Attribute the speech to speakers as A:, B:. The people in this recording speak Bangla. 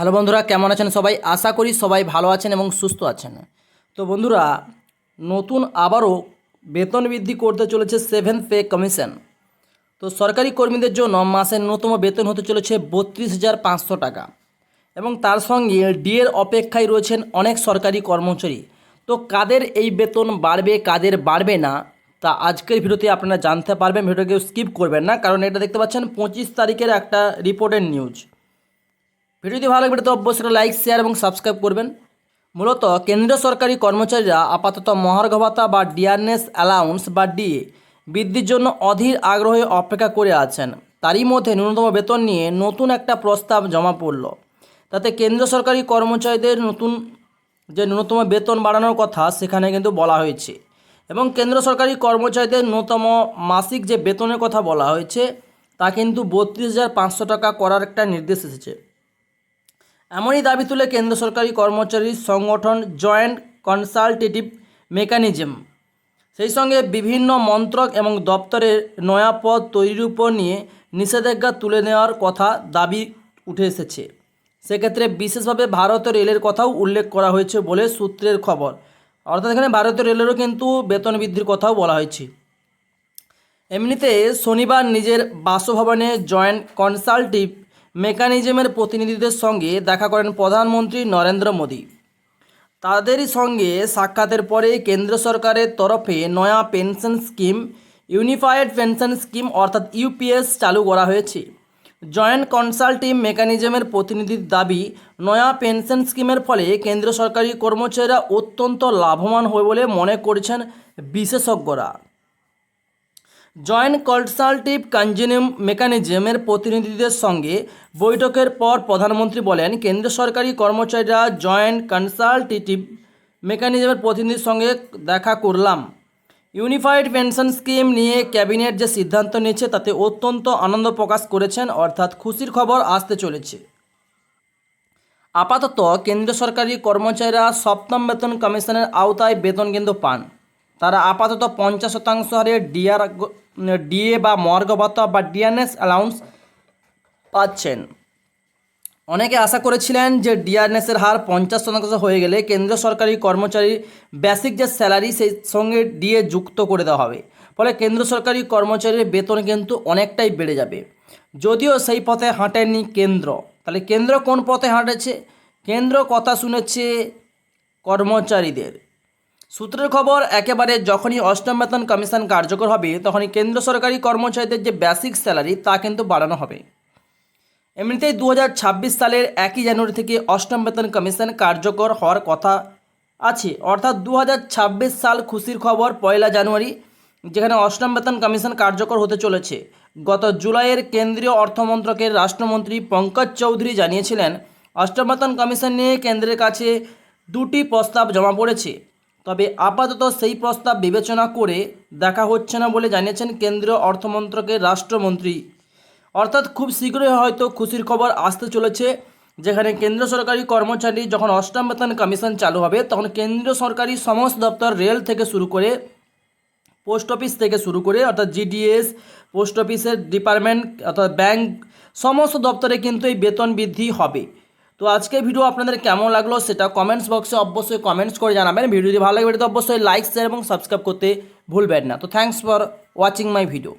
A: হ্যালো বন্ধুরা, কেমন আছেন সবাই? আশা করি সবাই ভালো আছেন এবং সুস্থ আছেন। তো বন্ধুরা, নতুন আবারও বেতন বৃদ্ধি করতে চলেছে সেভেন পে কমিশন। তো সরকারি কর্মীদের জন্য মাসের ন্যূনতম বেতন হতে চলেছে বত্রিশ হাজার পাঁচশো টাকা। এবং তার সঙ্গে ডিএর অপেক্ষায় রয়েছেন অনেক সরকারি কর্মচারী। তো কাদের এই বেতন বাড়বে, কাদের বাড়বে না, তা আজকের ভিডিওতে আপনারা জানতে পারবেন। ভিডিওকে স্কিপ করবেন না, কারণ এটা দেখতে পাচ্ছেন পঁচিশ তারিখের একটা রিপোর্টের নিউজ। ভিডিওটি ভালো লাগবে তো অবশ্যই লাইক শেয়ার এবং সাবস্ক্রাইব করবেন। মূলত কেন্দ্রীয় সরকারি কর্মচারীরা আপাতত মহার্ঘ ভাতা বা ডিয়ারনেস অ্যালাউন্স বা ডিএ বৃদ্ধির জন্য অধীর আগ্রহে অপেক্ষা করে আছেন। তারই মধ্যে ন্যূনতম বেতন নিয়ে নতুন একটা প্রস্তাব জমা পড়ল। তাতে কেন্দ্র সরকারি কর্মচারীদের নতুন যে ন্যূনতম বেতন বাড়ানোর কথা সেখানে কিন্তু বলা হয়েছে এবং কেন্দ্র সরকারি কর্মচারীদের ন্যূনতম মাসিক যে বেতনের কথা বলা হয়েছে তা কিন্তু বত্রিশ হাজার পাঁচশো টাকা করার একটা নির্দেশ এসেছে। এমনই দাবি তুলে কেন্দ্র সরকারি কর্মচারী সংগঠন জয়েন্ট কনসালটেটিভ মেকানিজম। সেই সঙ্গে বিভিন্ন মন্ত্রক এবং দপ্তরের নয়া পদ তৈরির উপর নিয়ে নিষেধাজ্ঞা তুলে নেওয়ার কথা দাবি উঠে এসেছে। সেক্ষেত্রে বিশেষভাবে ভারতীয় রেলের কথাও উল্লেখ করা হয়েছে বলে সূত্রের খবর। অর্থাৎ এখানে ভারতীয় রেলেরও কিন্তু বেতন বৃদ্ধির কথাও বলা হয়েছে। এমনিতে শনিবার নিজের বাসভবনে জয়েন্ট কনসালটিভ মেকানিজমের প্রতিনিধিদের সঙ্গে দেখা করেন প্রধানমন্ত্রী নরেন্দ্র মোদী। তাদেরই সঙ্গে সাক্ষাতের পরে কেন্দ্র সরকারের তরফে নয়া pension scheme unified pension scheme অর্থাৎ ইউপিএস চালু করা হয়েছে। জয়েন্ট কনসালটিভ মেকানিজমের প্রতিনিধির দাবি, নয়া পেনশন স্কিমের ফলে কেন্দ্র সরকারি কর্মচারীরা অত্যন্ত লাভবান হবে বলে মনে করছেন বিশেষজ্ঞরা। জয়েন্ট কনসালটিভ কনজিউম মেকানিজমের প্রতিনিধিদের সঙ্গে বৈঠকের পর প্রধানমন্ত্রী বলেন, কেন্দ্র সরকারি কর্মচারীরা জয়েন্ট কনসালটেটিভ মেকানিজমের প্রতিনিধির সঙ্গে দেখা করলাম। ইউনিফাইড পেনশন স্কিম নিয়ে ক্যাবিনেট যে সিদ্ধান্ত নিয়েছে তাতে অত্যন্ত আনন্দ প্রকাশ করেছেন, অর্থাৎ খুশির খবর আসতে চলেছে। আপাতত কেন্দ্র সরকারি কর্মচারীরা সপ্তম বেতন কমিশনের আওতায় বেতন কেন্দ্র পান। তারা আপাতত পঞ্চাশ শতাংশ হারে ডিআর ডিএ বা মর্গ ভাতা বা ডিএনএস অ্যালাউন্স পাচ্ছেন। অনেকে আশা করেছিলেন যে ডিআরএসের হার পঞ্চাশ শতাংশ হয়ে গেলে কেন্দ্র সরকারি কর্মচারীর বেসিক যে স্যালারি সেই সঙ্গে ডিএ যুক্ত করে দেওয়া হবে। ফলে কেন্দ্র সরকারি কর্মচারীর বেতন কিন্তু অনেকটাই বেড়ে যাবে। যদিও সেই পথে হাঁটেনি কেন্দ্র। তাহলে কেন্দ্র কোন পথে হাঁটেছে? কেন্দ্র কথা শুনেছে কর্মচারীদের। সূত্রের খবর, একেবারে যখনই অষ্টম বেতন কমিশন কার্যকর হবে, তখনই কেন্দ্র সরকারি কর্মচারীদের যে বেসিক স্যালারি, তা কিন্তু বাড়ানো হবে। এমনিতেই দু হাজার ছাব্বিশ সালের একই জানুয়ারি থেকে অষ্টম বেতন কমিশন কার্যকর হওয়ার কথা আছে। অর্থাৎ দু হাজার ছাব্বিশ সাল খুশির খবর, পয়লা জানুয়ারি, যেখানে অষ্টম বেতন কমিশন কার্যকর হতে চলেছে। গত জুলাইয়ের কেন্দ্রীয় অর্থমন্ত্রকের রাষ্ট্রমন্ত্রী পঙ্কজ চৌধুরী জানিয়েছিলেন, অষ্টম বেতন কমিশন নিয়ে কেন্দ্রের কাছে দুটি প্রস্তাব জমা পড়েছে। তবে আপাতত সেই প্রস্তাব বিবেচনা করে দেখা হচ্ছে না বলে জানিয়েছেন কেন্দ্রীয় অর্থমন্ত্রকের রাষ্ট্রমন্ত্রী। অর্থাৎ খুব শীঘ্রই হয়তো খুশির খবর আসতে চলেছে, যেখানে কেন্দ্র সরকারি কর্মচারী যখন অষ্টম বেতন কমিশন চালু হবে, তখন কেন্দ্রীয় সরকারি সমস্ত দপ্তর রেল থেকে শুরু করে, পোস্ট অফিস থেকে শুরু করে, অর্থাৎ জিডিএস, পোস্ট অফিসের ডিপার্টমেন্ট, অর্থাৎ ব্যাংক, সমস্ত দপ্তরে কিন্তু এই বেতন বৃদ্ধি হবে। তো আজকে ভিডিও আপনাদের কেমন লাগল সেটা কমেন্টস বক্সে অবশ্যই কমেন্টস করে জানাবেন। ভিডিও যদি ভালো লাগে তো অবশ্যই লাইক শেয়ার এবং সাবস্ক্রাইব করতে ভুলবেন না। তো thanks for watching my video